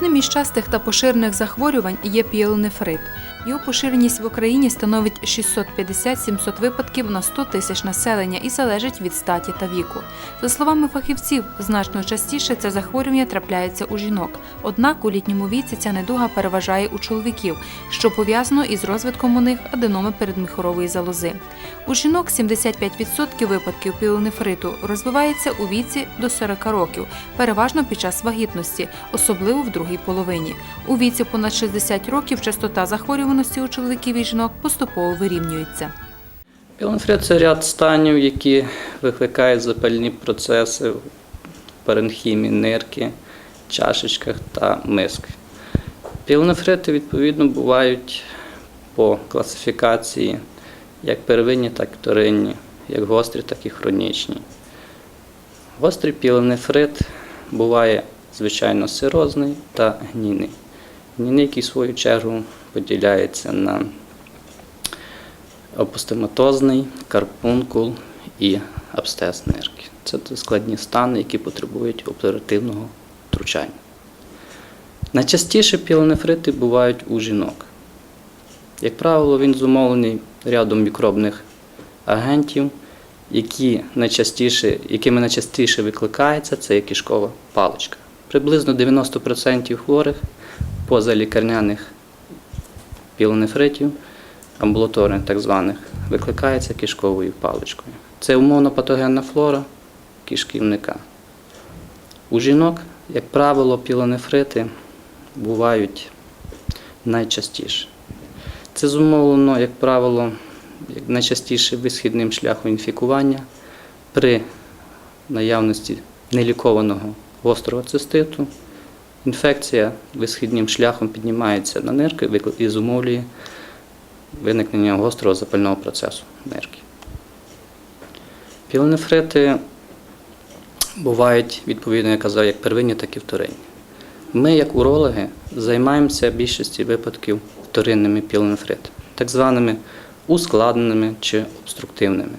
Одним із частих та поширених захворювань є піелонефрит. Його поширеність в Україні становить 650-700 випадків на 100 тисяч населення і залежить від статі та віку. За словами фахівців, значно частіше це захворювання трапляється у жінок. Однак у літньому віці ця недуга переважає у чоловіків, що пов'язано із розвитком у них аденоми передміхорової залози. У жінок 75% випадків піелонефриту розвивається у віці до 40 років, переважно під час вагітності, особливо в другій половині. У віці понад 60 років частота захворюваності у чоловіків і жінок поступово вирівнюється. Піленфрит це ряд станів, які викликають запальні процеси в паренхімі нирки, чашечках та мисках. Піленфрити, відповідно, бувають по класифікації як первинні, так і вторинні, як гострі, так і хронічні. Гострий піленефрит буває, звичайно, сирозний та гнійний. Гнійний, який в свою чергу поділяється на апостематозний, карпункул і абстез нирки. Це складні стани, які потребують оперативного втручання. Найчастіше піленефрити бувають у жінок. Як правило, він зумовлений рядом мікробних агентів, які найчастіше, якими найчастіше викликається, це кишкова паличка. Приблизно 90% хворих позалікарняних піленефритів амбулаторних так званих, викликається кишковою паличкою. Це умовно патогенна флора кишківника. У жінок, як правило, пілонефрити бувають найчастіше. Це зумовлено, як правило, найчастіше висхідним шляхом інфікування при наявності нелікованого гострого циститу. Інфекція висхідним шляхом піднімається на нирки і зумовлює виникнення гострого запального процесу нирки. Піленефрити бувають, відповідно, я казав, як первинні, так і вторинні. Ми, як урологи, займаємося в більшості випадків вторинними піленефритами, так званими ускладненими чи обструктивними.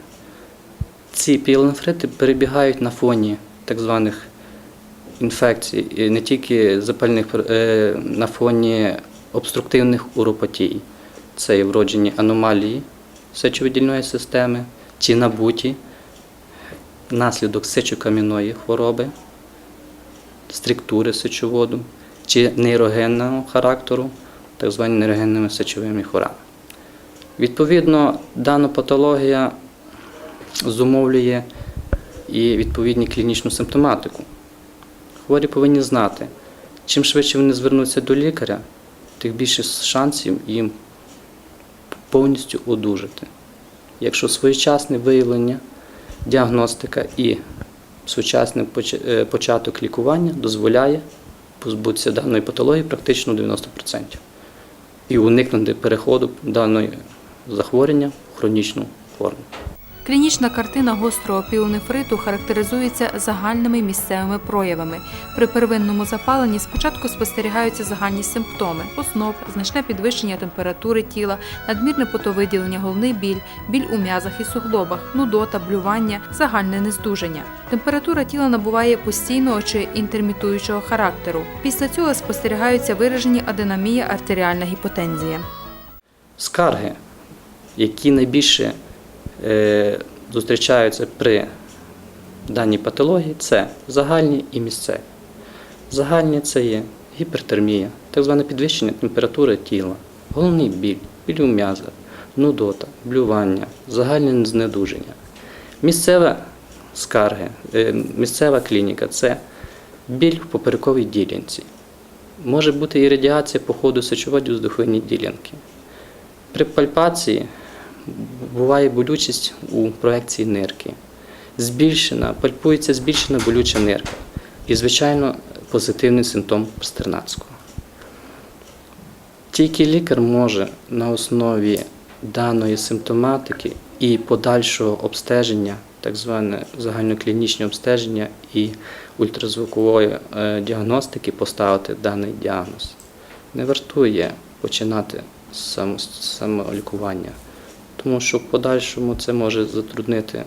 Ці піленефрити перебігають на фоні так званих інфекцій, не тільки запальних, е, на фоні обструктивних уропатій. Це є вроджені аномалії сечовидільної системи чи набуті внаслідок сечокам'яної хвороби, структури сечоводу чи нейрогенного характеру, так звані нейрогенними сечовими хворами. Відповідно, дана патологія зумовлює і відповідні клінічну симптоматику. Хворі повинні знати, чим швидше вони звернуться до лікаря, тим більше шансів їм повністю одужати. Якщо своєчасне виявлення, діагностика і сучасний е, початок лікування дозволяє позбутися даної патології практично 90% і уникнути переходу даної захворювання в хронічну форму. Клінічна картина гострого піонефриту характеризується загальними місцевими проявами. При первинному запаленні спочатку спостерігаються загальні симптоми: озноб, значне підвищення температури тіла, надмірне потовиділення, головний біль, біль у м'язах і суглобах, нудота, блювання, загальне нездужання. Температура тіла набуває постійного чи інтермітуючого характеру. Після цього спостерігаються виражені аденомія, артеріальна гіпотензія. Скарги, які найбільше зустрічаються при даній патології, це загальні і місцеві. Загальні це є гіпертермія, так зване підвищення температури тіла, головний біль, біль у м'язах, нудота, блювання, загальне знедуження. Місцева скарги, е, місцева клініка це біль в поперековій ділянці. Може бути і радіація по ходу сечоводу з ділянки. При пальпації буває болючість у проекції нирки. Збільшена, пальпується збільшена болюча нирка. І, звичайно, позитивний симптом Пастернацького. Тільки лікар може на основі даної симптоматики і подальшого обстеження, так зване загальноклінічне обстеження і ультразвукової е, діагностики поставити даний діагноз. Не вартує починати само- самолікування, тому що в подальшому це може затруднити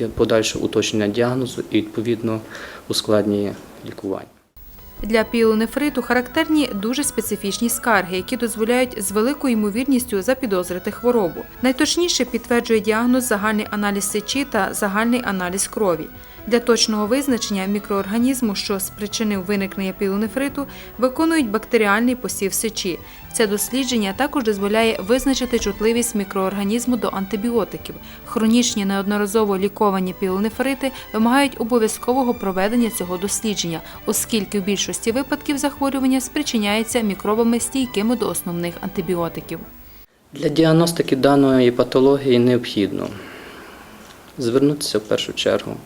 е, подальше уточнення діагнозу і відповідно ускладнює лікування. Для піелонефриту характерні дуже специфічні скарги, які дозволяють з великою ймовірністю запідозрити хворобу. Найточніше підтверджує діагноз загальний аналіз сечі та загальний аналіз крові. Для точного визначення мікроорганізму, що спричинив виникнення піелонефриту, виконують бактеріальний посів сечі. Це дослідження також дозволяє визначити чутливість мікроорганізму до антибіотиків. Хронічні неодноразово ліковані піелонефрити вимагають обов'язкового проведення цього дослідження, оскільки в більшості випадків захворювання спричиняється мікробами стійкими до основних антибіотиків. Для діагностики даної патології необхідно звернутися в першу чергу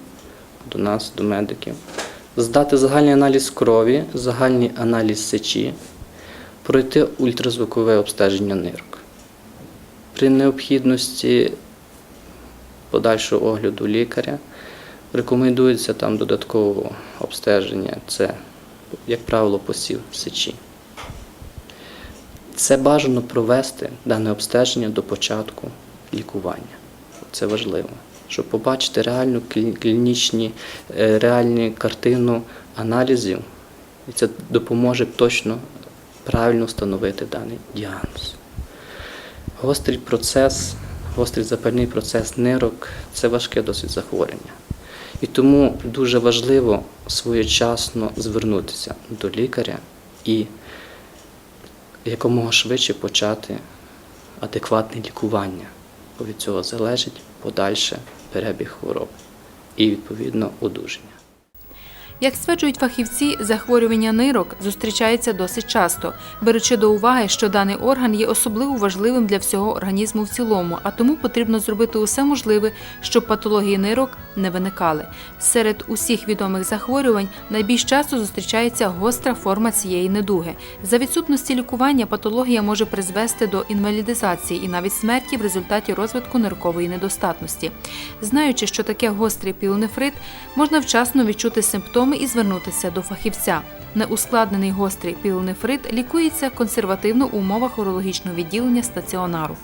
до нас, до медиків, здати загальний аналіз крові, загальний аналіз сечі, пройти ультразвукове обстеження нирок. При необхідності подальшого огляду лікаря рекомендується там додаткового обстеження. Це, як правило, посів сечі. Це бажано провести дане обстеження до початку лікування. Це важливо, щоб побачити реальну клінічні, е, реальну картину аналізів, і це допоможе точно правильно встановити даний діагноз. Гострий процес, гострий запальний процес нирок це важке досить захворювання. І тому дуже важливо своєчасно звернутися до лікаря і якомога швидше почати адекватне лікування, бо від цього залежить подальше перебіг хвороби і відповідно одужання. Як стверджують фахівці, захворювання нирок зустрічається досить часто, беручи до уваги, що даний орган є особливо важливим для всього організму в цілому, а тому потрібно зробити усе можливе, щоб патології нирок не виникали. Серед усіх відомих захворювань найбільш часто зустрічається гостра форма цієї недуги. За відсутності лікування патологія може призвести до інвалідизації і навіть смерті в результаті розвитку ниркової недостатності. Знаючи, що таке гострий пілонефрит, можна вчасно відчути симптоми і звернутися до фахівця. Неускладнений гострий пілонефрит лікується консервативно у умовах урологічного відділення стаціонару.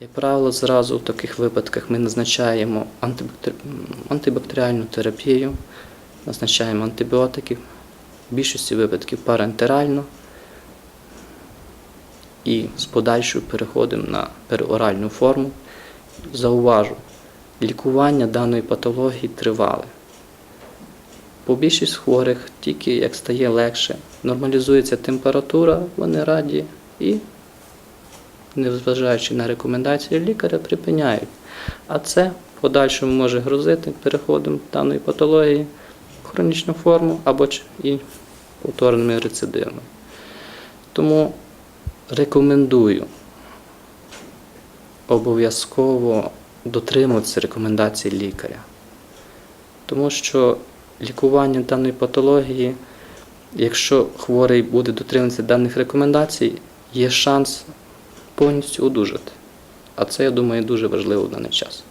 Як правило, зразу в таких випадках ми назначаємо антибактер... антибактеріальну терапію, назначаємо антибіотики, в більшості випадків парентерально і з подальшою переходимо на переоральну форму. Зауважу, лікування даної патології тривале. По більшість хворих, тільки як стає легше, нормалізується температура, вони раді і незважаючи на рекомендації лікаря, припиняють. А це в подальшому може грозити переходом даної патології в хронічну форму або і повторними рецидивами. Тому рекомендую обов'язково дотримуватися рекомендацій лікаря. Тому що лікування даної патології, якщо хворий буде дотримуватися даних рекомендацій, є шанс повністю одужати. А це, я думаю, дуже важливо в даний час.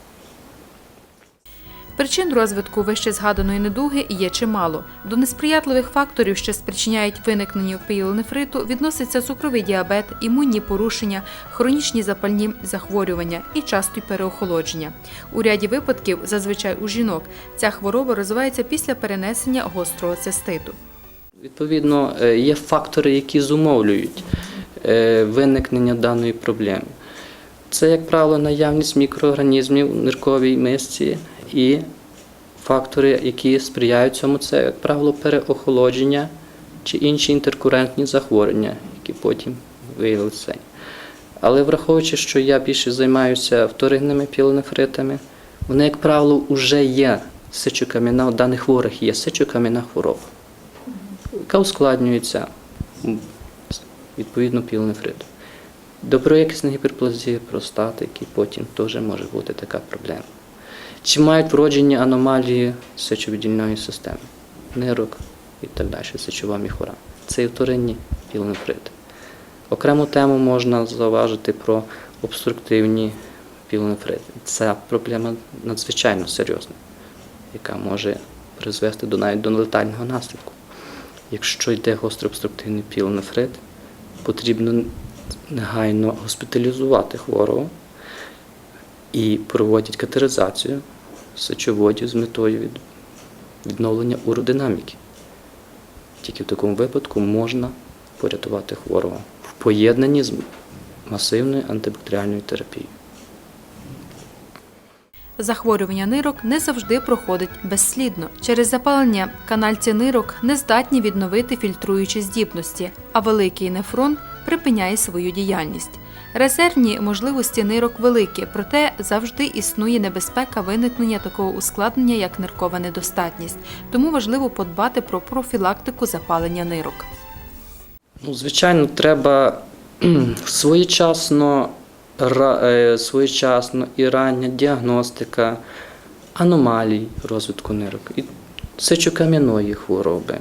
Причин розвитку вище згаданої недуги є чимало. До несприятливих факторів, що спричиняють виникнення піелонефриту, відноситься цукровий діабет, імунні порушення, хронічні запальні захворювання і часті переохолодження. У ряді випадків, зазвичай у жінок, ця хвороба розвивається після перенесення гострого циститу. Відповідно, е, є фактори, які зумовлюють е, виникнення даної проблеми. Це, як правило, наявність мікроорганізмів в нирковій мисці і фактори, які сприяють цьому, це, як правило, переохолодження чи інші інтеркурентні захворювання, які потім виявилися. Але враховуючи, що я більше займаюся вторинними пілонефритами, вони, як правило, вже є сечокам'яна, у даних хворих є сечокам'яна хвороба яка ускладнюється відповідно пілонефриту. Доброякісна гіперплазія простати, який потім теж може бути така проблема. Чи мають вроджені аномалії сечовидільної системи, нирок і так далі, сечова міхура. Це і вторинні пілонефрити. Окрему тему можна зауважити про обструктивні пілонефрити. Ця проблема надзвичайно серйозна, яка може призвести до навіть до летального наслідку. Якщо йде гострообструктивний пілонефрит, потрібно негайно госпіталізувати хворого і проводять катеризацію сечоводів з метою відновлення уродинаміки. Тільки в такому випадку можна порятувати хворого в поєднанні з масивною антибактеріальною терапією. Захворювання нирок не завжди проходить безслідно. Через запалення канальці нирок не здатні відновити фільтруючі здібності, а великий нефрон припиняє свою діяльність. Резервні можливості нирок великі, проте завжди існує небезпека виникнення такого ускладнення, як ниркова недостатність. Тому важливо подбати про профілактику запалення нирок. Ну, звичайно, треба своєчасно, е, своєчасно і рання діагностика аномалій розвитку нирок, і сечокам'яної хвороби,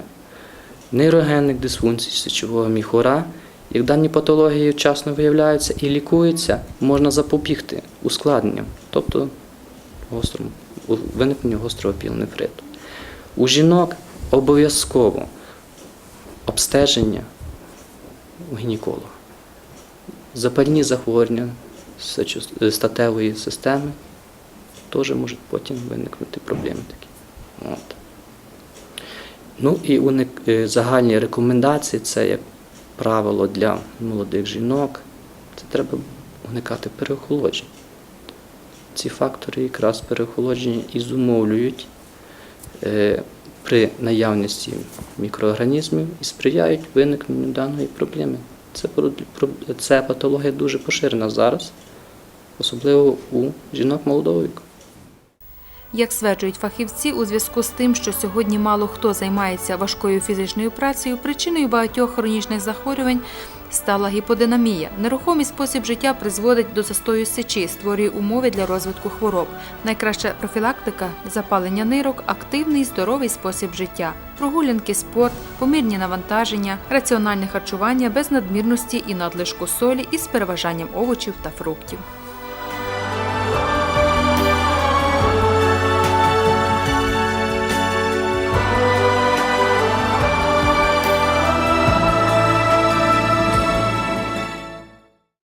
нейрогенних дисфункцій сечового міхура. Як дані патології вчасно виявляються і лікуються, можна запобігти ускладненням, тобто гострому, виникненню гострого пілонефриту. У жінок обов'язково обстеження у гінеколога. Запальні захворювання статевої системи теж можуть потім виникнути проблеми такі. От. Ну і уник- е, загальні рекомендації це як правило для молодих жінок. Це треба уникати переохолоджень. Ці фактори якраз переохолодження і зумовлюють е, при наявності мікроорганізмів і сприяють виникненню даної проблеми. Це, це патологія дуже поширена зараз, особливо у жінок молодого віку. Як стверджують фахівці, у зв'язку з тим, що сьогодні мало хто займається важкою фізичною працею, причиною багатьох хронічних захворювань стала гіподинамія. Нерухомий спосіб життя призводить до застою сечі, створює умови для розвитку хвороб. Найкраща профілактика запалення нирок, активний здоровий спосіб життя, прогулянки, спорт, помірні навантаження, раціональне харчування без надмірності і надлишку солі із переважанням овочів та фруктів.